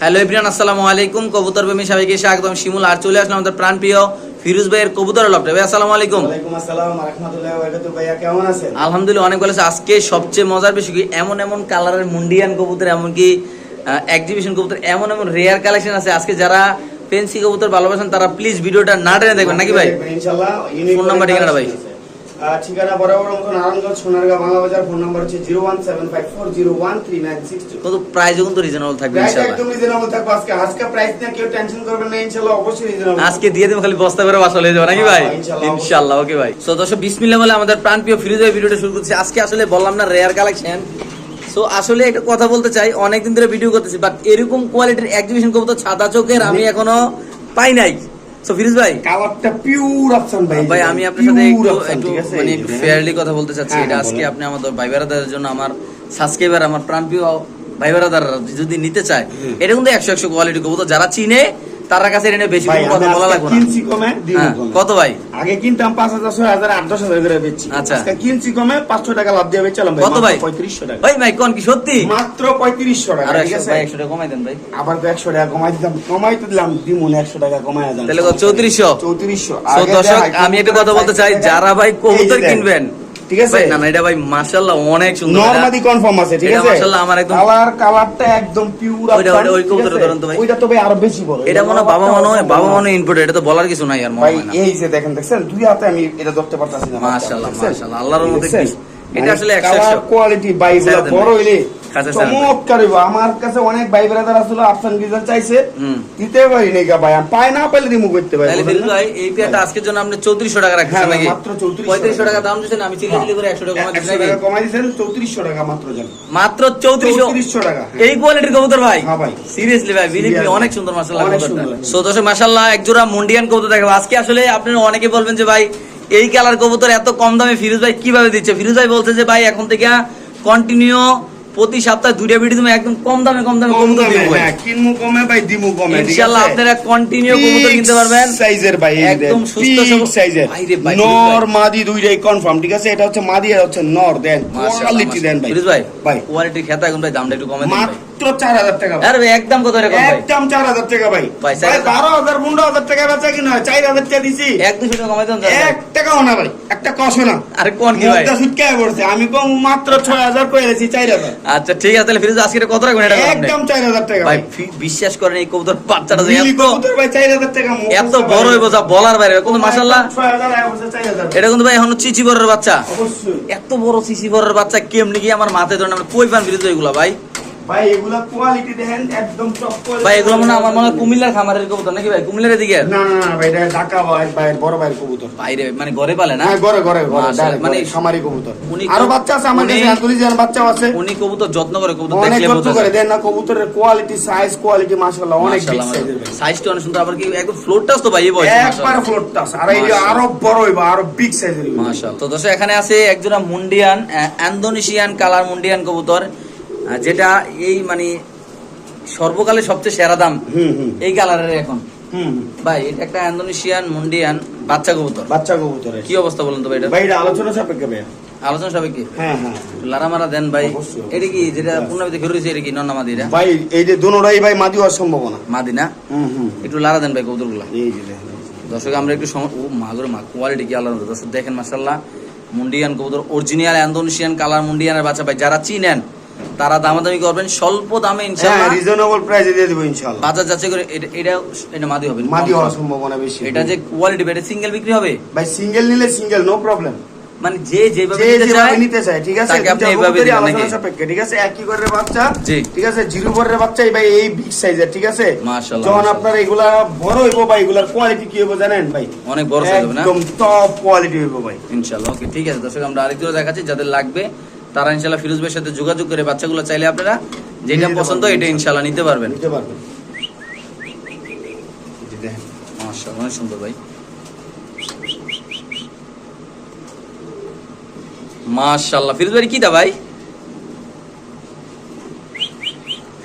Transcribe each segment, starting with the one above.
Hello everyone আসসালামু আলাইকুম। কবুতর প্রেমী সবাইকে স্বাগতম শিমুল। আর চলে আসলাম আমাদের প্রাণপ্রিয় ফিরোজ ভাইয়ের কবুতর লপটে ভাই আসসালামু আলাইকুম। ওয়ালাইকুম আসসালাম রাহমাতুল্লাহি ওয়া বারাকাতুহু ভাইয়া কেমন আছেন? আলহামদুলিল্লাহ অনেক ভালো আছে। আজকে সবচেয়ে মজার বিষয় কি? এমন এমন কালারের মুন্ডিয়ান কবুতর এমনকি এক্সিবিশন কবুতর এমন এমন রেয়ার কালেকশন আছে। আজকে যারা ফেন্সি কবুতর ভালোবাসেন তারা প্লিজ ভিডিওটা না টেনে দেখবেন। নাকি ভাই? ইনশাআল্লাহ ফোন নাম্বার, ঠিকানাটা ভাই। ঠিকানা বরাবর মতো নারায়ণগঞ্জ সোনারগাঁও বাংলা বাজার ফোন নাম্বার হচ্ছে 01754013962 কত প্রাইসও কিন্তু রিজনেবল থাকবে প্রাইস ইনশাআল্লাহ। একদম রিজনেবল থাকবে। আজকে আজকে প্রাইস নিয়ে কেউ টেনশন করবেন না ইনশাআল্লাহ অবশ্যই রিজনেবল আজকে দিয়ে দেবো খালি বস্তা করে বাসা যাবে নাকি ভাই? হ্যাঁ, ইনশাল্লাহ, ইনশাআল্লাহ ওকে ভাই। সো দর্শক বিসমিল্লাহ বলে আমাদের প্রাণপ্রিয় ফিরোজ ভাই ভিডিওটা শুরু করছি। আজকে আসলে বললাম না রেয়ার কালেকশন সো আসলে একটা কথা বলতে চাই অনেকদিন ধরে ভিডিও করতেছি বাট এরকম কোয়ালিটির এক্সিবিশন তো সাদা চোখের আমি এখনও পাই নাই। সো ফিরোজ ভাই কালারটা পিওর অপশন ভাই ভাই আমি আপনার সাথে একটু একটু মানে হ্যাঁ। ফেয়ারলি কথা বলতে চাচ্ছি। হ্যাঁ, এটা হ্যাঁ, আজকে আপনি আমাদের ভাই বেড়াদারের জন্য আমার সাবস্ক্রাইবার আমার প্রাণপ্রিয় ভাই যদি নিতে চায় এটা কিন্তু একশো একশো কোয়ালিটি কবুতর। যারা চিনে তার কাছে এটা বেশি কথা বলা লাগবে কিনছি কমে দিব হ্যাঁ, কত ভাই? আগে কিনতাম করে বেচছি। আচ্ছা। কিনছি কমে পাঁচশো টাকা লাভ দিয়ে বেচালাম ভাই কত ভাই? পঁয়ত্রিশশো টাকা। ওই ভাই কোন কি সত্যি? মাত্র পঁয়ত্রিশশো টাকা আর ঠিক আছে? ভাই টাকা কমাই দেন ভাই। আবার তো একশো টাকা কমাই দিতাম কমাই তো দিলাম দিমুন একশো টাকা কমাই দিলাম তাহলে কত, 3400? চৌত্রিশশো। দর্শক আমি একটা কথা বলতে চাই যারা ভাই কবুতর কিনবেন ঠিক আছে? না না এটা ভাই মাশাআল্লাহ অনেক সুন্দর। নরমাদি কনফার্ম আছে ঠিক আছে? মাশাআল্লাহ আমার একদম- কালার কালারটা একদম পিওর ওইটা- ওইটা- ওই কবুতরের ধরন তো ভাই। ওইটা তো ভাই আরও বেশি বড়। এটা মনে হয় বাবা মনে হয় বাবা মনে ইনপুট এটা তো বলার কিছু নাই আর মনে ভাই হয় এই যে দেখেন দেখছেন? দুই হাতে আমি এটা ধরতে পারতাছি না। মাশাআল্লাহ, মাশাআল্লাহ, আল্লাহর রহমতে কি- এটা আসলে একশো কালার কোয়ালিটি ভাই বড় হইলে কাছে ছেড়ে দেন। চমৎকার আমার কাছে অনেক ভাই ব্রাদার আসলে আফসান গিজার চাইছে। দিতে পারি নাই ভাই আমি পাই না পাইলে রিমুভ করতে পারি। তাহলে বুঝলেন ফিরোজ না? ভাই এই পেয়ারটা আজকের জন্য আপনি চৌত্রিশশো টাকা রাখছেন হ্যাঁ, নাকি? মাত্র 3400 টাকা। দাম দিচ্ছেন আমি চিলি চিলি করে একশো টাকা কমাই দিচ্ছি টাকা কমাই দিয়েছেন চৌত্রিশশো টাকা মাত্র যান মাত্র চৌত্রিশশো? চৌত্রিশশো টাকা হ্যাঁ। এই কোয়ালিটির কবুতর ভাই? হ্যাঁ ভাই। সিরিয়াসলি ভাই বিলিভ অনেক সুন্দর মাশাআল্লাহ সুন্দর। সো দর্শক মাশাআল্লাহ এক জোড়া মুন্ডিয়ান কবুতর দেখাবো। আজকে আসলে আপনারা অনেকে বলবেন যে ভাই এই কালার কবুতর এত কম দামে ফিরোজ ভাই কীভাবে দিচ্ছে? ফিরোজ ভাই বলছে যে ভাই এখন থেকে কন্টিনিউ প্রতি সপ্তাহে দুইটা ভিডিও তুমি একদম কম দামে কম দামে কম কবুতর দামে, দিব ভাই। হ্যাঁ, কিনবো কমে ভাই দিমু কমে ইনশাআল্লাহ আপনারা কন্টিনিউ কবুতর কিনতে পারবেন। সাইজের ভাই একদম সুস্থ সবল- সাইজের নর মাদি দুইটাই কনফার্ম ঠিক আছে? এটা হচ্ছে মাদি আর হচ্ছে নর দেন কোয়ালিটি দেন ভাই। ফিরোজ ভাই ভাই। কোয়ালিটির খেতা এখন ভাই দামটা একটু কমে দিন ভাই। মাত্র চার হাজার টাকা আরে ভাই একদম কত একদম চার হাজার টাকা ভাই। ভাই। বারো হাজার পনেরো হাজার টাকা বেচা কিনা হয় চার হাজার টাকা দিছি। এক দুশো টাকা কমাই দেন এক টাকাও না ভাই একটা কষো না। আরে কোন কি ভাই? মুখটা পড়ছে আমি কম মাত্র ছয় হাজার করে দিছি চার হাজার। আচ্ছা ঠিক আছে তাহলে ফিরোজ আজকে কত এটা একদম চার হাজার টাকা ভাই বিশ্বাস করেন এই কবুতর বাচ্চাটা যে এত কবুতর ভাই চার হাজার টাকা এত বড় পারি। হইব যা বলার বাইরে। কিন্তু মাশাআল্লাহ। এটা কিন্তু ভাই এখনও চিচি বড়ের বাচ্চা। অবশ্যই। এত বড় চিচি বড়ের বাচ্চা কেমনি কি আমার মাথায় ধরে আমরা কই পান ফিরোজ এগুলা ভাই? ভাই এগুলা কোয়ালিটি দেখেন একদম টপ কোয়ালিটি ভাই এগুলো মনে আমার মনে কুমিল্লার খামারের কবুতর নাকি ভাই? কুমিল্লার দিকে না না না ভাই এটা ঢাকা ভাই ভাই বড় ভাই কবুতর। বাইরে মানে ঘরে পালে না? হ্যাঁ ঘরে ঘরে মানে খামারি কবুতর। আরও বাচ্চা আছে আমার কাছে আন্তরিজান বাচ্চাও আছে। উনি কবুতর যত্ন করে কবুতর অনেক যত্ন করে দেন না কবুতরের কোয়ালিটি সাইজ কোয়ালিটি মাশাআল্লাহ অনেক বিগ মাশাআল্লাহ, সাইজটা অনেক সুন্দর আবার কি একদম ফ্লোরটাও তো ভাই এই বয়সে একবার টাস আর এই আরও বড় হইবা আরও বিগ সাইজের মাশাআল্লাহ। তো দর্শক এখানে আছে একজোড়া মুন্ডিয়ান অ্যান্ডোনেশিয়ান কালার মুন্ডিয়ান কবুতর। যেটা এই মানে সর্বকালে সবচেয়ে সেরা দাম এই কালারের এখন। ভাই এটা একটা অ্যান্ডোনেশিয়ান মুন্ডিয়ান বাচ্চা কবুতর। বাচ্চা কবুতরের। কি অবস্থা বলুন তো ভাই এটা? ভাই এটা আলোচনা সাপেক্ষে ভাই আলোচনা কি হ্যাঁ হ্যাঁ। লারা মারা দেন ভাই। এটা কি যেটা Yes. ঘুরে রয়েছে এটা কি নন্না মাদিরা ভাই এই যে দুনোটাই ভাই মাদি হওয়ার সম্ভাবনা। হুম হুম। একটু লারা দেন ভাই কবুতরগুলা এই যে। দর্শক আমরা একটু ও মাগুর মা কোয়ালিটি কি আলাদা দর্শক দেখেন মাসাল্লাহ মুন্ডিয়ান কবুতর অরিজিনাল অ্যান্ডোনেশিয়ান কালার মুন্ডিয়ানের বাচ্চা। ভাই যারা চিনেন তারা দামাদামি করবেন স্বল্প দামে হ্যাঁ ইনশাআল্লাহ রিজনেবল প্রাইসে দিয়ে দিব ইনশাআল্লাহ। বাজার যাচ্ছে করে এটা এটা এটা মাদি হবে মাদি হওয়ার সম্ভাবনা বেশি। এটা যে কোয়ালিটি এটা সিঙ্গেল বিক্রি হবে? ভাই সিঙ্গেল নিলে সিঙ্গেল নো প্রবলেম মানে যে যেভাবে নিতে চায় নিতে চায় ঠিক আছে? তাকে আপনি এইভাবে দিবেন নাকি? সাপেক্ষে ঠিক আছে? একই করে বাচ্চা জি। ঠিক আছে? জিরো পরের বাচ্চা এই ভাই এই বিগ সাইজের ঠিক আছে? মাশাআল্লাহ, যখন। আপনার এগুলা বড় হইবো ভাই এগুলার কোয়ালিটি কি হইবো জানেন ভাই? অনেক বড় সাইজ হবে না? একদম টপ কোয়ালিটি হইবো ভাই। ইনশাল্লাহ ওকে ঠিক আছে দর্শক আমরা আরেকটু দেখাচ্ছি যাদের লাগবে তারা ইনশাল্লাহ ফিরোজ ভাইয়ের সাথে যোগাযোগ করে বাচ্চাগুলো চাইলে আপনারা যেটা পছন্দ এটা ইনশাল্লাহ নিতে পারবেন। নিতে পারবেন। অনেক সুন্দর ভাই। মাশাআল্লাহ ফিরোজ ভাই দা ভাই?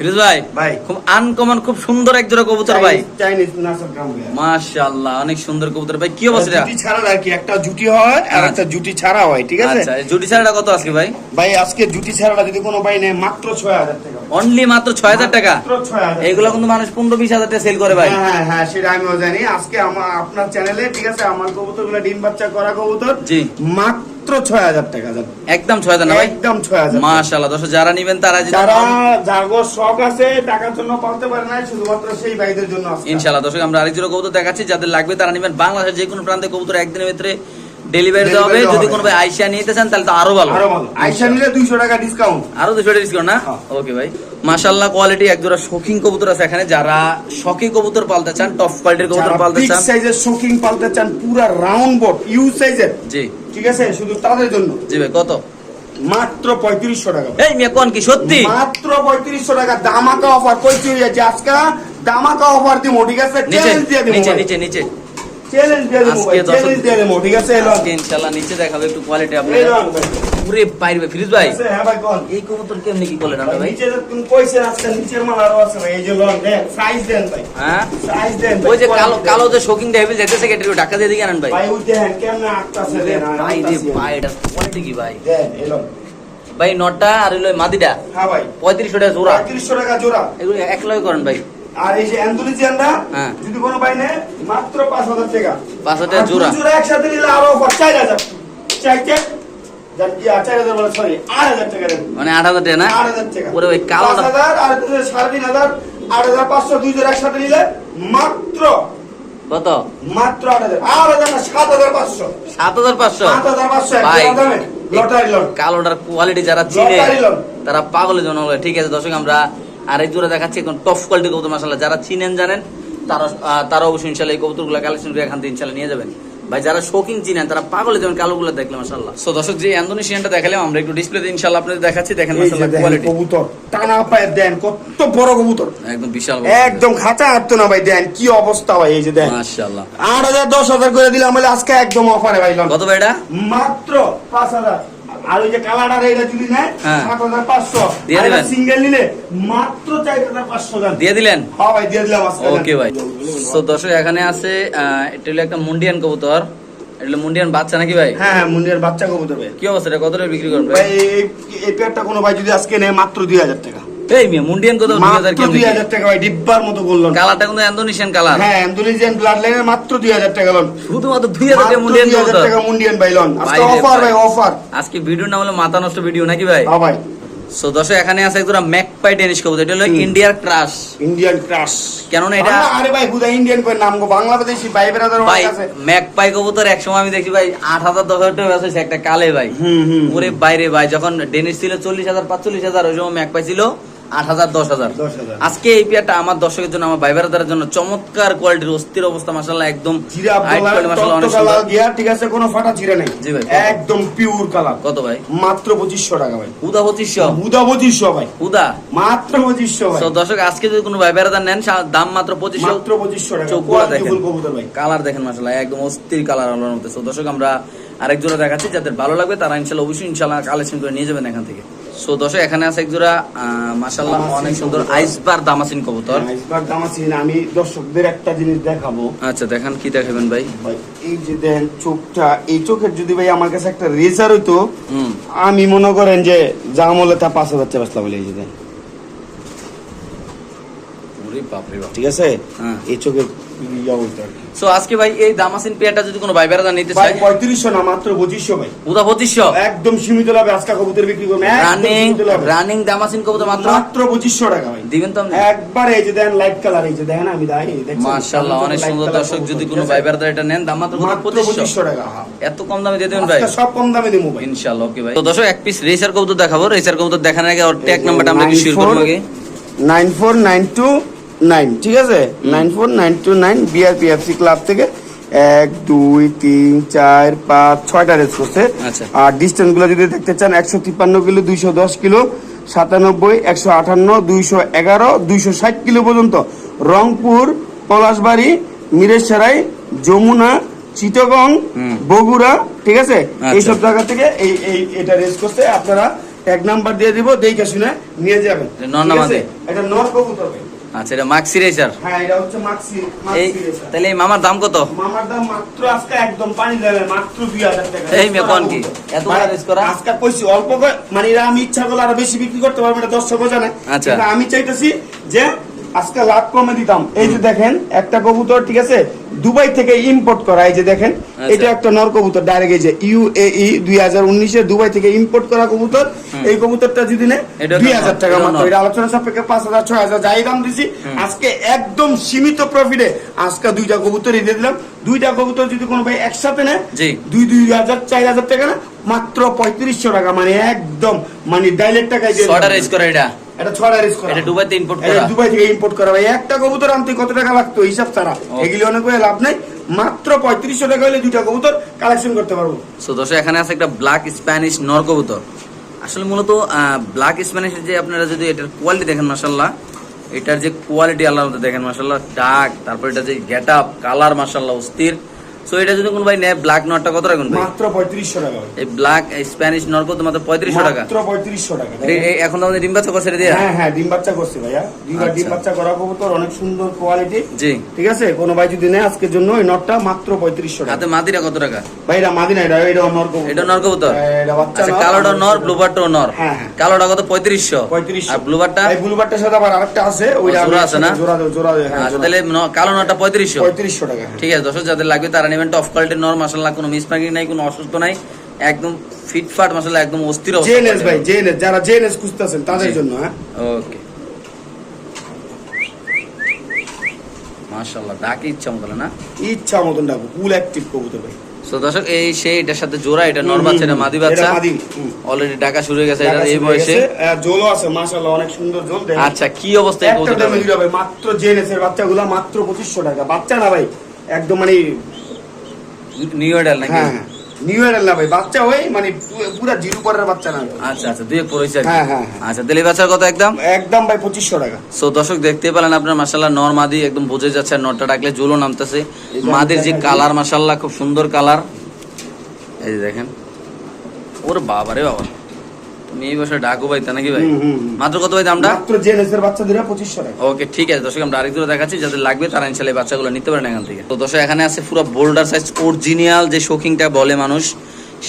ফিরোজ ভাই ভাই। খুব আনকমন খুব সুন্দর এক জোড়া কবুতর ভাই। চাইনিজ নাসার গ্রাম মাশাআল্লাহ অনেক সুন্দর কবুতর ভাই। কি অবস্থা জুটি ছাড়া আর কি একটা জুটি হয় আর একটা জুটি ছাড়া হয় ঠিক আছে? আচ্ছা জুটি ছাড়াটা কত আজকে ভাই? ভাই আজকে জুটি ছাড়াটা যদি কোনো ভাই নেয় মাত্র ছয় হাজার টাকা। অনলি মাত্র ছয় হাজার টাকা? মাত্র 6,000 এইগুলো কিন্তু মানুষ পনেরো বিশ হাজার টাকা সেল করে ভাই। হ্যাঁ হ্যাঁ হ্যাঁ সেটা আমিও জানি। আজকে আমার আপনার চ্যানেলে ঠিক আছে আমার কবুতরগুলো ডিম বাচ্চা করা কবুতর। জি। মাত্র ছয় হাজার টাকা যাবে একদম ছয় হাজার একদম ছয় হাজার মাশাল্লাহ দর্শক যারা নিবেন তারা যারা শখ আছে টাকার জন্য পালতে পারে না শুধুমাত্র সেই ভাইদের জন্য ইনশাল্লাহ দর্শক আমরা আরেক জোড়া কবুতর দেখাচ্ছি যাদের লাগবে তারা নিবেন। বাংলাদেশের যে কোনো প্রান্তে কবুতর একদিনের ভিতরে ডেলিভারি দেওয়া হবে। যদি কোনো ভাই আইসা নিতে চান তাহলে তো আরও ভালো। আরও ভালো। আইসা নিলে দুইশো টাকা ডিসকাউন্ট আরও দুশো ডিসকাউন্ট না? হ্যাঁ। ওকে ভাই। মাশাল্লাহ কোয়ালিটি এক জোড়া শৌখিন কবুতর আছে এখানে। যারা শখি কবুতর পালতে চান টপ কোয়ালিটির কবুতর পালতে বিগ চান। সাইজের শোকিং পালতে চান পুরা রাউন্ড বোট ইউ সাইজের জি। ঠিক আছে? শুধু তাদের জন্য। জি ভাই কত? মাত্র পঁয়ত্রিশশো টাকা এই মেয়ে কোন কি সত্যি? মাত্র পঁয়ত্রিশশো টাকা। দামাকা অফার কই চুরি আজকে দামাকা অফার দিব ঠিক আছে? চ্যালেঞ্জ দিয়ে দিব নিচে নিচে নিচে। চ্যালেঞ্জ দিয়ে দিব চ্যালেঞ্জ দিয়ে দিব ঠিক আছে? ইনশাআল্লাহ নিচে দেখাবে একটু কোয়ালিটি আপনি এই রং ভাই। পুরে বাইরে ফ্রিজ ভাই। আছে, হ্যাঁ ভাই কোন এই কবুতর কেমনি কি করলেন আপনি ভাই? নিচে তুমি কইছেন আজকে নিচের মাল আরও আছে ভাই এই যে লং দেন সাইজ দেন ভাই। হ্যাঁ? সাইজ দেন ওই যে কালো কালো যে শোকিং ডেভিল যাইতেছে কেটে ঢাকা দিয়ে দিকে আনেন ভাই। ভাই ওই দেখেন কেমনে আটটাছে দেন আর ভাই রে ভাই এটা কোয়ালিটি কি ভাই? দেন এলো ভাই নটা আর মাদিটা। হ্যাঁ ভাই। পঁয়ত্রিশশো টাকা জোড়া। পঁয়ত্রিশশো টাকা জোড়া। এগুলো এক লয় করেন ভাই। আর এই যে হ্যাঁ। যদি কোনো ভাই নেয় মাত্র পাঁচ হাজার টাকা। 5,000 টাকা জোড়া। জোড়া একসাথে নিলে আরও মানে আট হাজার টাকা না? ওরে ওই আর সাড়ে তিন হাজার আট হাজার পাঁচশো দুই একসাথে নিলে মাত্র কত? মাত্র আট হাজার। আট হাজার না সাত হাজার পাঁচশো। সাত হাজার পাঁচশো? সাত হাজার পাঁচশো এক ভাই জোড়া দামে। লটারি লট কালোটার কোয়ালিটি যারা চিনে তারা পাগলের জন্য হলো। ঠিক আছে দর্শক আমরা আর এই জোড়া দেখাচ্ছি একদম টপ কোয়ালিটি কবুতর মাসাল্লাহ যারা চিনেন জানেন তারা তারা অবশ্যই ইনশাল্লাহ এই কবুতরগুলো কালেকশন করে এখান থেকে ইনশাল্লাহ নিয়ে যাবেন। ভাই যারা শৌকিং চিনেন তারা পাগলে যেমন কালোগুলো দেখলে মাসাল্লাহ সো দর্শক যে ইন্দোনেশিয়ানটা দেখালাম আমরা একটু ডিসপ্লেতে ইনশাল্লাহ আপনাদের দেখাচ্ছি দেখেন মাসাল্লাহ কোয়ালিটি কবুতর টানা পায় দেন কত বড় কবুতর। একদম বিশাল একদম খাঁচা আটতো না ভাই দেন কি অবস্থা ভাই এই যে দেন। মাশাআল্লাহ। আট হাজার দশ হাজার করে দিলাম আমরা আজকে একদম অফারে ভাই লন। কত ভাই এটা? মাত্র পাঁচ হাজার। আর ওই যে এটা যদি নেয় হ্যাঁ। সাত হাজার পাঁচশো। সিঙ্গেল নিলে মাত্র চার হাজার পাঁচশো দিয়ে দিলেন? হ্যাঁ ভাই দিয়ে দিলাম ওকে ভাই। তো দর্শক এখানে আছে এটা হলো একটা মুন্ডিয়ান কবুতর। এটা মুন্ডিয়ান বাচ্চা নাকি ভাই? হ্যাঁ হ্যাঁ মুন্ডিয়ার বাচ্চা কবুতর ভাই। কি অবস্থা এটা? কত টাকা বিক্রি করবে ভাই এই এই পেয়ারটা কোনো ভাই যদি আজকে নেয় মাত্র দুই হাজার টাকা। এই মিয়া মুন্ডিয়ান কত মাত্র কেমন দুই হাজার টাকা ভাই ডিব্বার মতো করলেন কালারটা কিন্তু ইন্দোনেশিয়ান কালার। হ্যাঁ ইন্দোনেশিয়ান ব্লাড লাইনের মাত্র দুই হাজার টাকা লন শুধুমাত্র দুই হাজার টাকা মুন্ডিয়ান দুই হাজার কবুতর। টাকা মুন্ডিয়ান ভাই লন আজকে ভাই অফার ভাই। ভাই অফার আজকে ভিডিওর নাম হলো মাথা নষ্ট ভিডিও নাকি ভাই? হ্যাঁ ভাই। সো দর্শক এখানে আছে একজোড়া ম্যাকপাই কবুতর। এটা হলো ইন্ডিয়ার ক্রাশ ইন্ডিয়ান ক্রাশ কেননা এটা আরে ভাই হুদা ইন্ডিয়ান কই? নাম গো বাংলাদেশি ভাই বেরাদার ভাই ম্যাকপাই কবুতর একসময় আমি দেখি ভাই আট হাজার দশ হাজার টাকা বেচা একটা কালে ভাই। হুম হুম। ওরে বাইরে ভাই যখন ডেনিস ছিল চল্লিশ হাজার পাঁচচল্লিশ হাজার ওই সময় ম্যাকপাই ছিল। আট হাজার দশ হাজার। আজকে এই পেয়ারটা আমার দর্শকের জন্য আমার জন্য চমৎকার কোয়ালিটির অস্থির অবস্থা মাসাল্লাহ একদম ঠিক আছে কোনো ফাটা চিরা নেই। জি ভাই। একদম পিওর কালার কত ভাই? মাত্র পঁচিশশো টাকা ভাই। উদা পঁচিশশো? হুদা পঁচিশশো ভাই। উদা মাত্র পঁচিশশো তো দর্শক আজকে যদি কোনো নেন দাম মাত্র পঁচিশশো। মাত্র পঁচিশশো টাকা। দেখেন। কালার দেখেন মাসাল্লাহ একদম অস্থির কালার আলোর মধ্যে তো দর্শক আমরা আরেক জোড়া দেখাচ্ছি যাদের ভালো লাগবে তারা ইনশাল্লাহ অবশ্যই ইনশাল্লাহ কালেকশন করে নিয়ে যাবেন এখান থেকে। সো দর্শক এখানে আছে এক জোড়া মাসাল্লাহ দামাসিন অনেক সুন্দর। আইসবার দামাসিন কবুতর। আইসবার দাম আছে না, আমি দর্শকদের একটা জিনিস দেখাবো। আচ্ছা দেখান কি দেখাবেন ভাই? ভাই এই যে দেন চোখটা এই চোখের যদি ভাই আমার কাছে একটা রেজার হইতো আমি মনে করেন যে আমলে তা পাঁচ হাজার চেয়ে বলে এই যে দেন। ঠিক আছে? হ্যাঁ। এই চোখের ইয়া হইতো আর কি। সো আজকে ভাই এই দামাসিন পেয়ারটা যদি কোনো ভাই বেড়াদার নিতে চায় পঁয়ত্রিশশো না মাত্র ভাই। পঁচিশশো? একদম সীমিত লাভে আজকা কবুতর বিক্রি রানিং রানিং দামাসিন কবুতর মাত্র? মাত্র টাকা ভাই। দিবেন তো আপনি? একবার এই যে দেন লাইট কালার এই যে দেখেন আমি দাই মাশাআল্লাহ অনেক সুন্দর দর্শক যদি কোনো ভাই বেড়াদার এটা নেন দাম মাত্র টাকা হ্যাঁ। এত কম দামে দিয়ে দেবেন ভাই? সব কম দামে দিবো ভাই। ইনশাআল্লাহ ওকে ভাই। তো দর্শক এক পিস রেসার কবুতর দেখাবো। রেসার কবুতর দেখানোর আগে ওর ট্যাগ নাম্বারটা আমরা কি শেয়ার করব আগে। Nine four nine. ঠিক আছে? Nine four nine two nine BRPFC club থেকে এক দুই তিন চার পাঁচ ছয়টা রেস করছে। আচ্ছা। আর ডিস্টেন্সগুলো যদি দেখতে চান একশো তিপ্পান্ন কিলো দুইশো দশ কিলো সাতানব্বই একশো আটান্ন দুইশো এগারো দুইশো ষাট কিলো পর্যন্ত। রংপুর পলাশবাড়ি মিরেশারাই যমুনা চিটগং বগুড়া ঠিক আছে? আচ্ছা। এইসব জায়গা থেকে এই এই এটা রেস করছে। আপনারা এক নাম্বার দিয়ে দিব দেখে শুনে নিয়ে যাবেন? এটা নর কবুতর ভাই। আচ্ছা এটা মাক্সি রেসার হ্যাঁ এটা হচ্ছে মাক্সি এই। তাহলে এই মামার দাম কত মামার দাম মাত্র আজকে একদম পানি দেবে মাত্র দুই হাজার টাকা এই কোন কি? এত রেস করা? আজকে কইছি অল্প মানে এরা আমি ইচ্ছা করলে আরও বেশি বিক্রি করতে পারব এটা দর্শক জানে আচ্ছা। আমি চাইতেছি যে আজকে লাভ কমে দিতাম। এই যে দেখেন একটা কবুতর ঠিক আছে দুবাই থেকে ইম্পোর্ট করা এই যে দেখেন আচ্ছা। এটা একটা নর কবুতর ডাইরেক্ট এই যে ইউএই দুই হাজার উনিশে দুবাই থেকে ইম্পোর্ট করা কবুতর। এই কবুতরটা যদি নেয় দুই হাজার টাকা মাত্র। এটা আলোচনা সাপেক্ষে পাঁচ হাজার ছয় হাজার যাই দাম দিছি। আজকে একদম সীমিত প্রফিটে আজকে দুইটা কবুতর দিয়ে দিলাম। দুইটা কবুতর যদি কোনো ভাই একসাথে নেয় দুই দুই হাজার চার হাজার টাকা না মাত্র পঁয়ত্রিশশো টাকা মানে একদম মানে ডাইলেক্ট টাকায় রেস করে এটা ছড়া করা। এটা এটা করা? দুবাই থেকে ইম্পোর্ট করা। ভাই একটা কবুতর আনতে কত টাকা লাগতো? হিসাব ছাড়া। এগুলি অনেক লাভ নাই। মাত্র পঁয়ত্রিশশো টাকা হলে দুইটা কবুতর কালেকশন করতে পারব। সো দর্শক এখানে আছে একটা ব্ল্যাক স্প্যানিশ নর কবুতর। আসলে মূলত ব্ল্যাক স্প্যানিশের যে আপনারা যদি এটার কোয়ালিটি দেখেন মাসাল্লাহ এটার যে কোয়ালিটি আল্লাহর মধ্যে দেখেন মাসাল্লাহ ডাক তারপর এটা যে গেট আপ কালার মাসাল্লাহ অস্থির। সো এটা যদি কোনো ভাই নেয় ব্ল্যাক নরটা কত রাখুন ভাই? মাত্র পঁয়ত্রিশশো টাকা এই ব্ল্যাক স্প্যানিশ নর কত? মাত্র পঁয়ত্রিশশো টাকা। মাত্র পঁয়ত্রিশশো টাকা এই- এই এখন আমাদের ডিম বাচ্চা ছেড়ে দিয়ে? হ্যাঁ হ্যাঁ ডিম বাচ্চা করছে ভাইয়া। ডিম আচ্ছা। বাচ্চা করা কবুতর অনেক সুন্দর কোয়ালিটি জি। ঠিক আছে? কোনো ভাই যদি নেয় আজকের জন্য এই নটটা মাত্র পঁয়ত্রিশশো টাকা। হাতে মাদিরা কত টাকা? ভাই এটা মাদিনা এটা এটা নর কবুতর। এটা নর কবুতর? হ্যাঁ, এটা বাচ্চা আচ্ছা কালোটা নর আমার ব্লুবারটাও নর। হ্যাঁ, হ্যাঁ। কালোটা কত? পঁয়ত্রিশশো। পঁয়ত্রিশশো। আর ব্লুবারটা এই ব্লুবারটার সাথে আবার আরেকটা আছে ওইটা জোড়া আছে না? জোড়া জোড়া হ্যাঁ, আচ্ছা তাহলে কালো নরটা পঁয়ত্রিশশো। পঁয়ত্রিশশো টাকা হ্যাঁ। ঠিক আছে দর্শক যাদের লাগবে তারা নেবেন টপ কোয়ালিটির নর মাসাল্লাহ কোনো মিসমার্কিং নাই কোনো অসুস্থ নাই একদম ফিটফাট মাসাল্লাহ একদম অস্থির অবস্থা জেএনএস ভাই জেএনএস যারা জেএনএস খুঁজতেছেন তাদের জন্য হ্যাঁ? ওকে মাশাল্লাহ ডাকে ইচ্ছা মতো না? ইচ্ছা মতন ডাকবো ফুল অ্যাক্টিভ কবুতর ভাই। তো দর্শক এই সেই এটার সাথে জোড়া এটা নর বাচ্চা এটা মাদি বাচ্চা। অলরেডি ডাকা শুরু হয়ে গেছে এটা এই বয়সে। জোলও আছে মাশাআল্লাহ অনেক সুন্দর জোল দেখেন। আচ্ছা কি অবস্থা এই দিতে হবে, মাত্র জেএনএস এর বাচ্চাগুলো মাত্র পঁচিশশো টাকা। বাচ্চা না ভাই একদম মানে নিউ এডাল নাকি? হ্যাঁ হ্যাঁ। নিউ ইয়ার না ভাই বাচ্চা মানে পুরা জিরো পরের বাচ্চা না। আচ্ছা আচ্ছা দুই এক পড়েছে আর হ্যাঁ। আচ্ছা বাচ্চার কত একদম? একদম ভাই টাকা। সো দর্শক দেখতে পেলেন আপনার নর মাদি একদম বোঝে যাচ্ছে ডাকলে জুলো নামতেছে। মাদির যে কালার মাসাল্লাহ খুব সুন্দর কালার এই দেখেন। ওর বাবারে বাবা। এই বছর ডাকো ভাই? তা নাকি ভাই। মাত্র কত ভাই দামটা মাত্র জেএনএস এর বাচ্চা দিলে পঁচিশশো টাকা। ওকে ঠিক আছে দর্শক আমরা আরেক দূরে দেখাচ্ছি যাদের লাগবে তারা ইনশাল্লাহ বাচ্চাগুলো নিতে পারেন এখান থেকে। তো দর্শক এখানে আছে পুরো বোল্ডার সাইজ অরিজিনাল যে শোকিংটা বলে মানুষ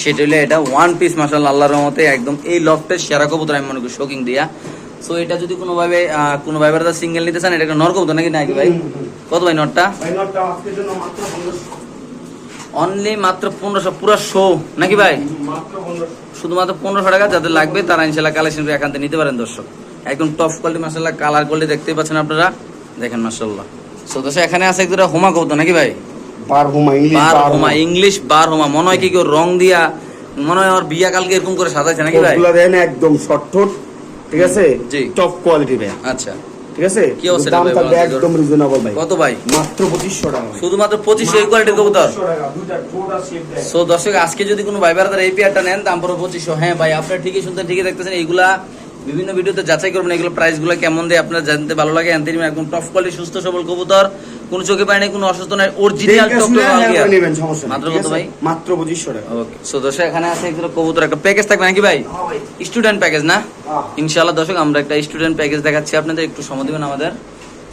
সেটা হলো এটা ওয়ান পিস মাসাল আল্লাহর রহমতে একদম এই লফটের সেরা কবুতর আমি মনে করি শোকিং দিয়া। সো এটা যদি কোনোভাবে আহ, কোনো ভাই বেড়াতে সিঙ্গেল নিতে চান এটা নর কবুতর নাকি নাকি ভাই। কত ভাই নটটা ভাই নটটা আজকের জন্য মাত্র অনলি মাত্র পনেরোশো পুরো শো নাকি ভাই? শুধুমাত্র পনেরোশো টাকা যাদের লাগবে তারা ইনশাল্লাহ কালেকশন এখান নিতে পারেন দর্শক। একদম টপ কোয়ালিটি মাসাল্লাহ কালার কোয়ালিটি দেখতেই পাচ্ছেন আপনারা। দেখেন মাসাল্লাহ সো দর্শক এখানে আছে একদম হোমা কবুতর নাকি ভাই? বার হুমা ইংলিশ বার হোমা। ইংলিশ বার হোমা। মনে হয় কি কেউ রং দিয়া মনে হয় আমার বিয়া কালকে এরকম করে সাজাইছে নাকি ভাই? একদম শর্ট ঠিক আছে? জি। টপ কোয়ালিটি ভাই আচ্ছা। ঠিক আছে? কি অবস্থা দাম ভাই, থাকবে বলেন তো একদম রিজনেবল ভাই। কত ভাই? মাত্র পঁচিশশো টাকা শুধুমাত্র এই কবুতর। সো দর্শক আজকে যদি কোনো ভাই বেড়াদার এই পেয়ারটা নেন দাম পঁচিশশো। হ্যাঁ ভাই আপনারা ঠিকই শুনতে ঠিকই দেখতেছেন এইগুলা বিভিন্ন ভিডিওতে যাচাই করবেন এগুলো প্রাইসগুলো কেমন দেয় আপনার জানতে ভালো লাগে। আনতে নিবেন একদম টপ কোয়ালিটি সুস্থ সবল কবুতর কোন চোখে পায় নাই কোনো অসুস্থ নাই অরিজিনাল টপ শুনে নেবেন, সমস্যা মাত্র কত ভাই? মাত্র পঁচিশশো টাকা। ওকে সো দর্শক এখানে আছে এগুলো কবুতর একটা প্যাকেজ থাকবে নাকি ভাই? স্টুডেন্ট প্যাকেজ না? হ্যাঁ। ইনশাআল্লাহ দর্শক আমরা একটা স্টুডেন্ট প্যাকেজ দেখাচ্ছি। আপনাদের একটু সময় দিবেন আমাদের।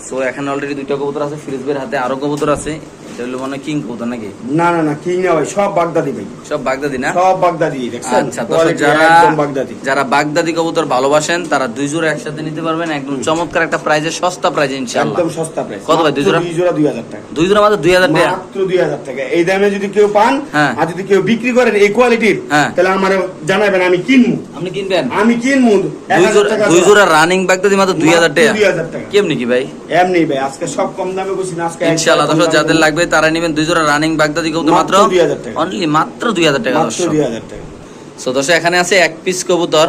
সো এখানে অলরেডি দুইটা কবুতর আছে ফিরিজবের হাতে আরও কবুতর আছে। এটা হলো মানে কিং কবুতর নাকি? না না না কিং না ভাই সব বাগদাদি ভাই। সব বাগদাদি না? সব বাগদাদি দেখছেন? আচ্ছা Quality যারা বাগদাদি। যারা বাগদাদি কবুতর ভালোবাসেন তারা দুই জোড়া একসাথে নিতে পারবেন। একদম চমৎকার একটা প্রাইজে সস্তা প্রাইজে ইনশাআল্লাহ। একদম সস্তা প্রাইস কত ভাই, দুই জোড়া? দুই জোড়া দুই হাজার টাকা। দুই জোড়া মাত্র দুই হাজার টাকা? মাত্র দুই হাজার টাকা। এই দামে যদি কেউ পান হ্যাঁ। আর যদি কেউ বিক্রি করেন এই কোয়ালিটির হ্যাঁ। তাহলে আমার জানাবেন আমি কিনবো। আপনি কিনবেন? আমি কিনবো। দুই জোড়া দুই জোড়া। জোড়া রানিং বাগদাদি মাত্র দুই হাজার মাত্র টাকা। 2000 টাকা। কেমনি কি ভাই? এমনি ভাই আজকে সব কম দামে বসি না আজকে ইনশাআল্লাহ দর্শক যাদের লাগবে তারা নেবেন দুই জোড়া রানিং বাগদাদি কবুতর মাত্র মাত্র 2000 টাকা। অনলি মাত্র দুই হাজার টাকা মাত্র দর্শক। দুই হাজার টাকা। সো দর্শক এখানে আছে এক পিস কবুতর।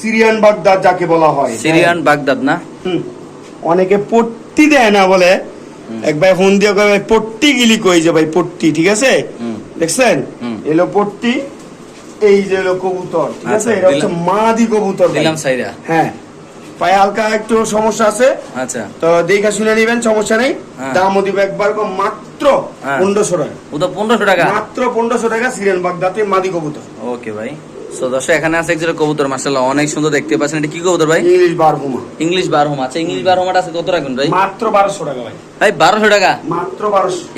সিরিয়ান বাগদাদ যাকে বলা হয়। সিরিয়ান বাগদাদ না? অনেকে পট্টি দেয় না বলে। এক ভাই ফোন দিয়ে কয় ভাই পট্টি গিলি কই যে ভাই পট্টি ঠিক আছে? দেখছেন। এলো পট্টি এই যে এলো কবুতর ঠিক আছে? আচ্ছা, এটা হচ্ছে মাদি কবুতর দিলাম সাইরা। হ্যাঁ। পায়ে হালকা একটু সমস্যা আছে। আচ্ছা। তো দেখা শুনে নিবেন সমস্যা নেই। হ্যাঁ। দামও দিবে একবার কম মাত্র হ্যাঁ। পনেরোশো টাকা। ও তো পনেরোশো টাকা? মাত্র পনেরোশো টাকা বাগদাতে মাদি কবুতর। ওকে ভাই। সো দর্শক এখানে আছে একজোড়া কবুতর মাশাআল্লাহ অনেক সুন্দর দেখতে পাচ্ছেন। এটা কি কবুতর ভাই? ইংলিশ বারহুমা। ইংলিশ বারহোম। আচ্ছা ইংলিশ বারহোমাটা আছে কত রাখবেন ভাই? মাত্র বারোশো টাকা ভাই। ভাই বারোশো টাকা? মাত্র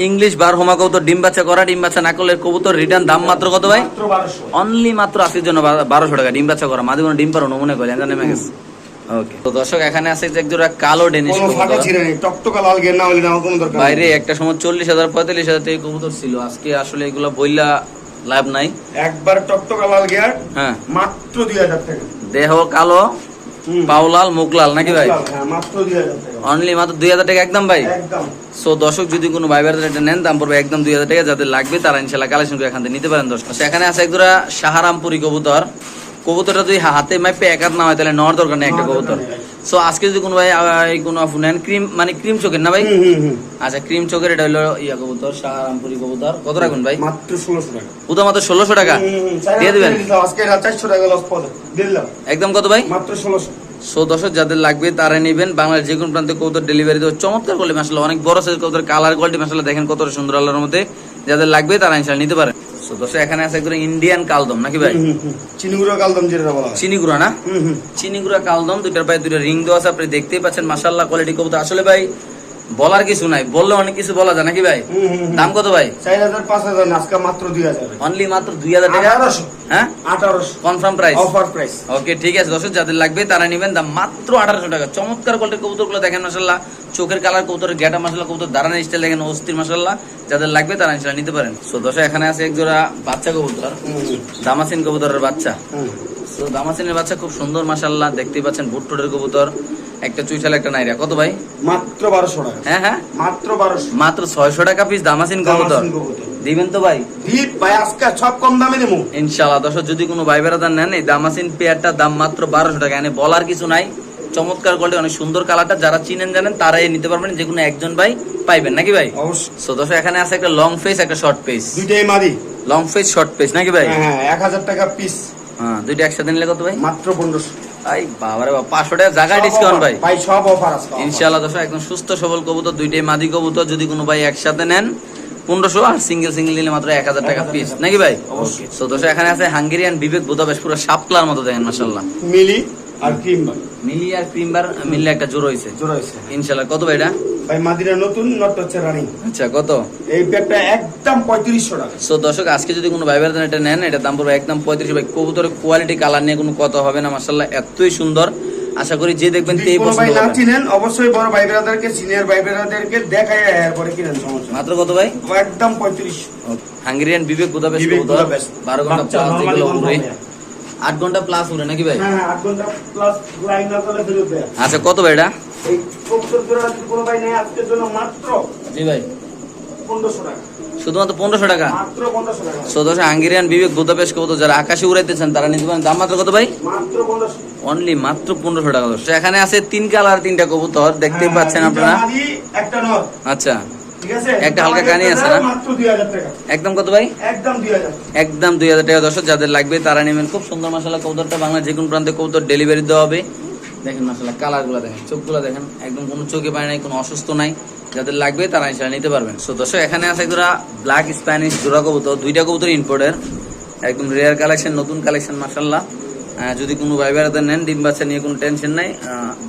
ইংলিশ বারহোমা কবুতর ডিম বাচ্চা করা ডিম বাচ্চা না করলে কবুতর রিটার্ন দাম মাত্র কত ভাই? মাত্র অনলি মাত্র আশির জন্য বারোশো টাকা ডিম বাচ্চা করা। মাঝে কোনো ডিম পারো মনে করি ওকে তো দর্শক এখানে আছে যে একজোড়া কালো ডেনিশ কোনো ফাটা ছিঁড়ে নেই। টকটকা লাল গের না হলে আমার কোনো দরকার বাইরে একটা সময় চল্লিশ হাজার পঁয়তাল্লিশ হাজার টাকা কবুতর ছিল। আজকে আসলে এগুলো বইলা লাভ নাই। একবার টকটকা লাল গিয়ার হ্যাঁ। মাত্র দুই হাজার টাকা। দেহ কালো পাওলাল মুখ লাল নাকি ভাই? হ্যাঁ মাত্র দুই হাজার টাকা। অনলি মাত্র দুই হাজার টাকা একদম ভাই? সো দর্শক যদি কোনো ভাই ভাইদের এটা নেন দাম পড়বে একদম দুই হাজার টাকা। যাদের লাগবে তারা ইনশাল্লাহ কালেকশন করে এখান থেকে নিতে পারেন দর্শক। সেখানে আছে একজোড়া সাহারামপুরি কবুতর। কবুতরটা যদি হাতে মাপে একাত না হয় তাহলে নেওয়ার দরকার নেই একটা কবুতর। সো আজকে যদি কোনো ভাই কোনো নেন ক্রিম মানে ক্রিম চোখের না ভাই? আচ্ছা ক্রিম চোখের এটা হলো ইয়া কবুতর সাহারামপুরি কবুতর। কত রাখুন ভাই? মাত্র ষোলোশো টাকা। উদা মাত্র ষোলোশো টাকা? দিয়ে দিবেন? আজকে চারশো টাকা লস দিলাম। একদম কত ভাই? মাত্র ষোলোশো। সো দর্শক যাদের লাগবে তারা নেবেন। বাংলার যে কোনো প্রান্তে কবুতর ডেলিভারি দেওয়া। চমৎকার করলে মাসাল্লাহ অনেক বড় সাইজ কবুতর কালার কোয়ালিটি মাসাল্লাহ দেখেন কত সুন্দর আল্লাহর মধ্যে যাদের লাগবে তারা ইনশাল্লাহ নিতে পারেন। সো দর্শক এখানে আছে একদম ইন্ডিয়ান কালদম নাকি ভাই? চিনিগুড়া কালদম যেটা বলা চিনিগুড়া না? চিনিগুড়া কালদম দুইটার ভাই দুইটা রিং দেওয়া আছে আপনি দেখতেই পাচ্ছেন মাসাল্লাহ কোয়ালিটি কবুতর। আসলে ভাই বলার কিছু নাই বললে অনেক কিছু বলা যায় নাকি ভাই। দাম কত ভাই? চার হাজার পাঁচ হাজার আজকে মাত্র দুই হাজার। অনলি মাত্র দুই হাজার টাকা? হ্যাঁ? আঠারোশো। Confirm price offer price okay ঠিক আছে। দর্শক যাদের লাগবে তারা নেবেন। দাম মাত্র আঠারোশো টাকা। চমৎকার কোয়ালিটির দেখেন মাসাল্লাহ চোখের কালার কবুতরের গেটা মাসাল্লাহ কবুতর দাঁড়ানোর স্টাইল দেখেন অস্থির মাসাল্লাহ যাদের লাগবে তারা ইনশাল্লাহ নিতে পারেন। সো দর্শক এখানে আছে এক জোড়া বাচ্চা কবুতর। দামাসিন কবুতরের বাচ্চা। সো দামাসিনের বাচ্চা খুব সুন্দর মাসাল্লাহ দেখতেই পাচ্ছেন ভুট্টোটের কবুতর। একটা চুইশাল একটা নাইরা। কত ভাই? মাত্র বারোশো টাকা। হ্যাঁ হ্যাঁ। মাত্র বারোশো। মাত্র ছয়শো টাকা পিস দামাসিন কবুতর। দিবেন তো ভাই? দীপ ভাই আজকে সব কম দামে দেবো ইনশাল্লাহ দর্শক যদি কোনো ভাই বেড়াদার নেন। এই দামাসিন পেয়ারটার দাম মাত্র বারোশো টাকা। এনে বলার কিছু নাই। চমৎকার অনেক সুন্দর কালারটা। যারা চিনেন জানেন তারাই নিতে পারবেন। যে কোনো একজন ভাই পাইবেন নাকি ভাই? সো দর্শক এখানে আছে একটা লং ফেস একটা শর্ট ফেস দুইটাই মাদি। লং ফেস শর্ট ফেস নাকি ভাই? হ্যাঁ হ্যাঁ এক হাজার টাকা পিস হ্যাঁ দুইটা একসাথে নিলে কত ভাই? মাত্র পনেরোশো। ভাই বাবারে বাবা পাঁচশো টাকা জায়গায় ডিসকাউন্ট ভাই। ভাই সব অফার আছে। ইনশাআল্লাহ দর্শক একদম সুস্থ সবল কবুতর দুইটাই মাদি কবুতর। যদি কোনো ভাই একসাথে নেন পনেরোশো আর সিঙ্গেল সিঙ্গেল নিলে মাত্র এক হাজার টাকা পিস নাকি ভাই। সো দর্শক এখানে আছে হাঙ্গেরিয়ান বিবেক বুদাবেশ পুরো সাপলার মতো দেখেন মাসাল্লাহ মিলি আর ক্রিম মিলি আর ক্রিমবার মিললে একটা জোর হয়েছে জোড়া হয়েছে ইনশাল্লাহ কত ভাই এটা? ভাই মাদিরা নতুন নট হচ্ছে রানিং আচ্ছা কত? এই প্যাকটা একদম পঁয়ত্রিশশো টাকা। সো দর্শক আজকে যদি কোনো ভাই বেড়াতেন এটা নেন এটা দাম পড়বে একদম পঁয়ত্রিশ ভাই কবুতরের কোয়ালিটি কালার নিয়ে কোনো কথা হবে না মাসাল্লাহ এতই সুন্দর। আশা করি যে দেখবেন তেই কোনো ভাই না চিনেন অবশ্যই বড় ভাই ব্রাদারকে সিনিয়র ভাই ব্রাদারকে দেখায় এরপরে কিনেন সমস্যা মাত্র কত ভাই? একদম পঁয়ত্রিশ। হাঙ্গেরিয়ান বিবেক কবুতর বুদাপেস্ট। বারো ঘণ্টা প্লাস যেগুলো কম উড়ে হবে। আট ঘণ্টা প্লাস উড়ে নাকি ভাই? হ্যাঁ হ্যাঁ আট ঘণ্টা প্লাস লাইন না করলে ফেরত দেয়। আচ্ছা কত ভাই এটা? এই কবুতর জোড়া যদি কোনো ভাই নেই আজকের জন্য মাত্র জি ভাই। পনেরোশো টাকা। শুধুমাত্র পনেরোশো টাকা? মাত্র পনেরোশো টাকা। সদস্য হাঙ্গেরিয়ান বিবেক বুদাবেশ কবুতর যারা আকাশে উড়াইতেছেন তারা নিতে পারেন। দাম মাত্র কত ভাই? অনলি মাত্র পনেরোশো টাকা দর্শক। এখানে আছে তিন কালার তিনটা কবুতর দেখতেই হ্যাঁ, পাচ্ছেন আপনারা? আচ্ছা। একটা হালকা কানি আছে না? একদম কত ভাই? একদম দুই হাজার। টাকা দর্শক যাদের লাগবে তারা নেবেন। খুব সুন্দর মশলা কবুতরটা। বাংলা যে কোনো প্রান্তে কবুতর ডেলিভারি দেওয়া হবে। দেখেন মশলা কালারগুলা দেখেন চোখগুলো দেখেন। একদম কোনো চোখে পায় নাই কোনো অসুস্থ নাই। যাদের লাগবে তারা ইনশাল্লাহ নিতে পারবেন। সো দর্শক এখানে আছে জোড়া ব্ল্যাক স্প্যানিশ জোড়া কবুতর দুইটা কবুতর ইম্পোর্টের একদম রেয়ার কালেকশন নতুন কালেকশন মাসাল্লাহ যদি কোনো ভাই বেড়াতে নেন ডিম বাচ্চা নিয়ে কোনো টেনশন নাই।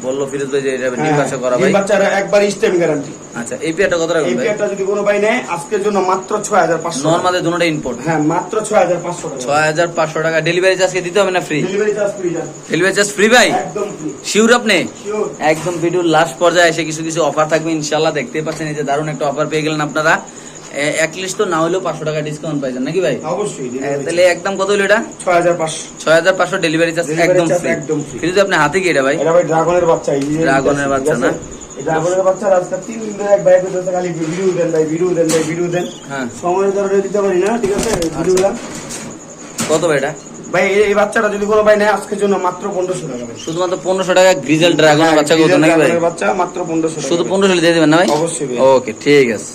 বলল ফিরোজ ভাই যে এটা ডিম বাচ্চা করা ভাই। ডিম বাচ্চারা একবার স্টেম গ্যারান্টি আচ্ছা এই পেয়ারটা কত এই রাখবেন ভাই পেয়ারটা যদি কোনো ভাই নেয় আজকের জন্য মাত্র ছয় হাজার পাঁচশো নর্মালে দুটোটা ইম্পোর্ট হ্যাঁ মাত্র ছয় হাজার পাঁচশো টাকা। ছয় হাজার পাঁচশো টাকা। ডেলিভারি চার্জকে দিতে হবে না free delivery charge free delivery charge free ভাই? একদম ফ্রি শিওর আপনি? একদম ভিডিওর লাস্ট পর্যায়ে এসে কিছু কিছু অফার থাকবে ইনশাল্লাহ দেখতেই পাচ্ছেন। এই যে দারুণ একটা অফার পেয়ে গেলেন আপনারা। অ্যাটলিস্ট তো না হলেও পাঁচশো টাকা ডিসকাউন্ট পাইছেন নাকি ভাই? অবশ্যই তাহলে একদম কত হলো এটা? ছয় হাজার পাঁচশো। ছয় হাজার পাঁচশো ডেলিভারি চার্জ একদম একদম কিন্তু আপনি হাতে কি এটা ভাই? এটা ভাই ড্রাগনের বাচ্চা এই ড্রাগনের বাচ্চা? না? ড্রাগনের বাচ্চা আজকে তিন দিন ধরে এক ভাই করতেছে খালি ভিডিও দেন ভাই ভিডিও দেন ভাই ভিডিও দেন। হ্যাঁ। সময়ের কারণে দিতে পারি না ঠিক আছে? ভিডিওটা কত ভাই এটা? ভাই এই- এই বাচ্চাটা যদি কোনো ভাই নেয় আজকের জন্য মাত্র পনেরোশো টাকা শুধুমাত্র পনেরোশো টাকা গ্রিজেল ড্রাগনের হ্যাঁ, বাচ্চা কত নাকি ভাই? বাচ্চা মাত্র পনেরোশো শুধু ভাই। পনেরোশো দিয়ে দেবেন না ভাই? অবশ্যই ভাই। ওকে ঠিক আছে।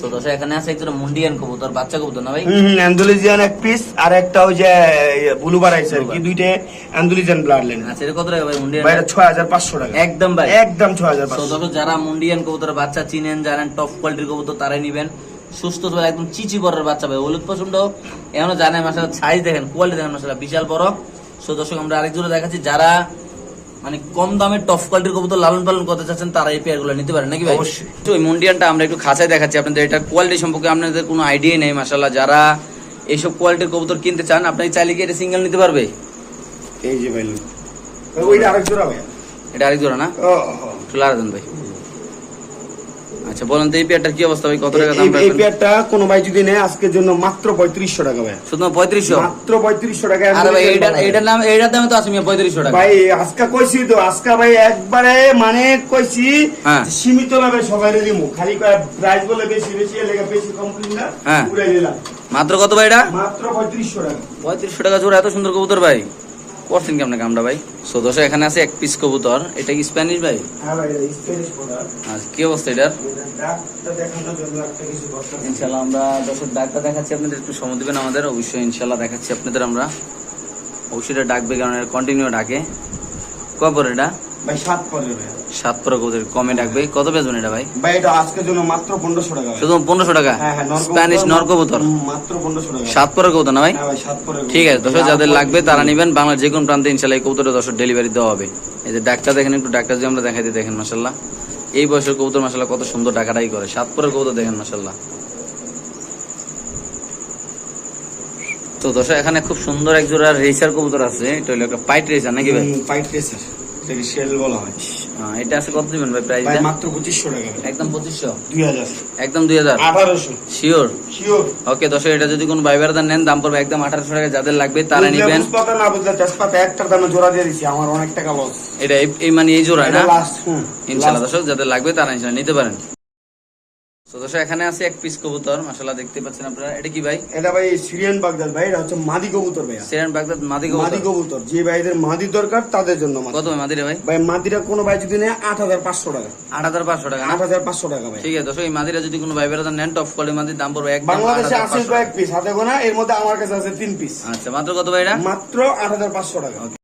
তো দর্শক এখানে আছে একটা মুন্ডিয়ান কবুতর বাচ্চা কবুতর না ভাই? হুম হুম এক পিস আর একটা ওই যে ব্লু বারাইছে কি দুইটা অ্যান্ডোলিজিয়ান ব্লাড লাইন এটা কত টাকা ভাই মুন্ডিয়ান? ভাই এটা ছয় হাজার পাঁচশো টাকা। একদম ভাই। একদম ছয় হাজার দর্শক যারা মুন্ডিয়ান কবুতর বাচ্চা চিনেন জানেন টপ কোয়ালিটির কবুতর তারাই নিবেন। সুস্থ সবল একদম চিচি বড়ের বাচ্চা ভাই হলুদ পছন্দ। এখনও জানে মাসাল সাইজ দেখেন কোয়ালিটি দেখেন মাসাল বিশাল বড়। সো দর্শক আমরা আরেক দেখাচ্ছি যারা মানে কম দামে টপ কোয়ালিটির কবুতর লালন পালন করতে চাচ্ছেন তারা এই পেয়ারগুলো নিতে পারেন নাকি ভাই? অবশ্যই। তো ওই মন্ডিয়ানটা আমরা একটু খাঁচায় দেখাচ্ছি। আপনাদের এটা কোয়ালিটি সম্পর্কে আপনাদের কোনো আইডিয়া নেই মাসাল্লাহ যারা এইসব কোয়ালিটির কবুতর কিনতে চান আপনি চাইলে কি এটা সিঙ্গেল নিতে পারবে? এই যে ভাই ওইটা আরেক জোড়া ভাই এটা আরেক জোড়া না। একটু লাড়া দেন ভাই। আচ্ছা বলেন তো এই পেয়ারটার কি অবস্থা ভাই? কত টাকা দাম এই- পেয়ারটা কোনো ভাই যদি নেয় আজকের জন্য মাত্র পঁয়ত্রিশশো টাকা ভাইয়া শুধু পঁয়ত্রিশশো? মাত্র পঁয়ত্রিশশো টাকা আরে ভাই এইটার এইটার নাম এইটার দামে তো আছে মিয়া পঁয়ত্রিশশো টাকা। ভাই আজকা কইছি তো আজকা ভাই একবারে মানে কইছি হ্যাঁ। সীমিত লাভে সবাই দিমু খালি প্রাইস বলে বেশি বেশি লেগে বেশি কম না হ্যাঁ। উড়াই দিলাম। মাত্র কত ভাই এটা? মাত্র পঁয়ত্রিশশো টাকা। পঁয়ত্রিশশো টাকা জোড়া এত সুন্দর কবুতর ভাই। করছেন কেমন কামটা ভাই? সো দশ এখানে আছে এক পিস কবুতর। এটা কি স্প্যানিশ ভাই? হ্যাঁ আর কি অবস্থা এটার? ইনশাল্লাহ আমরা দর্শক ডাকটা দেখাচ্ছি আপনাদের একটু সময় দেবেন আমাদের। অবশ্যই ইনশাল্লাহ দেখাচ্ছি আপনাদের আমরা। অবশ্যই এটা ডাকবে কারণ কন্টিনিউ ডাকে। কবর এটা? ভাই সাত পরে ভাই সাত পরে কবুতর কমে ডাকবে? কত বেচবেন এটা ভাই? ভাই এটা আজকের জন্য মাত্র পনেরোশো টাকা শুধু পনেরোশো টাকা? হ্যাঁ হ্যাঁ নর স্প্যানিশ নর মাত্র পনেরোশো টাকা। সাত পরে কবুতর না ভাই? হ্যাঁ ভাই সাত পরে ঠিক আছে দর্শক যাদের লাগবে তারা নিবেন। বাংলার যে কোনো প্রান্তে ইনশাল্লাহ এই কবুতরের দর্শক ডেলিভারি দেওয়া হবে। এই যে ডাক্তার দেখেন একটু ডাক্তার যদি আমরা দেখাই দিই দেখেন মাসাল্লাহ এই বয়সের কবুতর মাসাল্লাহ কত সুন্দর ডাকাটাই করে। সাত পরের কবুতর দেখেন মাসাল্লাহ তো দর্শক এখানে খুব সুন্দর এক জোড়া রেসার কবুতর আছে। এটা হলো একটা পাইট রেসার নাকি ভাই? পাইট রেসার এটাকে শেল বলা হয়। হ্যাঁ, এটা আছে কত দিবেন ভাই প্রাইস মাত্র টাকা। একদম একদম শিওর শিওর ওকে দর্শক এটা যদি কোনো ভাইবার নেন দাম পড়বে একদম আঠারোশো টাকা যাদের লাগবে তারা নিবেন। পাতা না বুঝলে চাষপাতা একটার দামে জোড়া দিয়ে দিছি আমার অনেক টাকা লস এটা এই- মানে এই জোড়া না? ইনশাআল্লাহ দর্শক যাদের লাগবে তারা নিতে পারেন। তো দর্শক এখানে আছে এক পিস কবুতর মাশাল্লাহ দেখতে পাচ্ছেন আপনারা। এটা কি ভাই? এটা ভাই সিরিয়ান বাগদাদ ভাই এটা হচ্ছে মাদি কবুতর ভাই সেরান বাগদাদ মাদি মাদি কবুতর। যে ভাইদের মাদি দরকার তাদের জন্য কত ভাই মাদিরে ভাই? কোনো ভাই যদি নেয় আট হাজার পাঁচশো টাকা। আট হাজার পাঁচশো টাকা না? আট হাজার পাঁচশো টাকা ভাই। ঠিক আছে দর্শক এই মাদিরা যদি কোনো ভাই নেন টপ কোয়ালিটি মাদির দাম পড়বে একদম বাংলাদেশে আছে কয়েক পিস হাতে গোনা এর মধ্যে আমার কাছে আছে তিন পিস আচ্ছা মাত্র কত ভাই এটা? মাত্র আট হাজার পাঁচশো টাকা।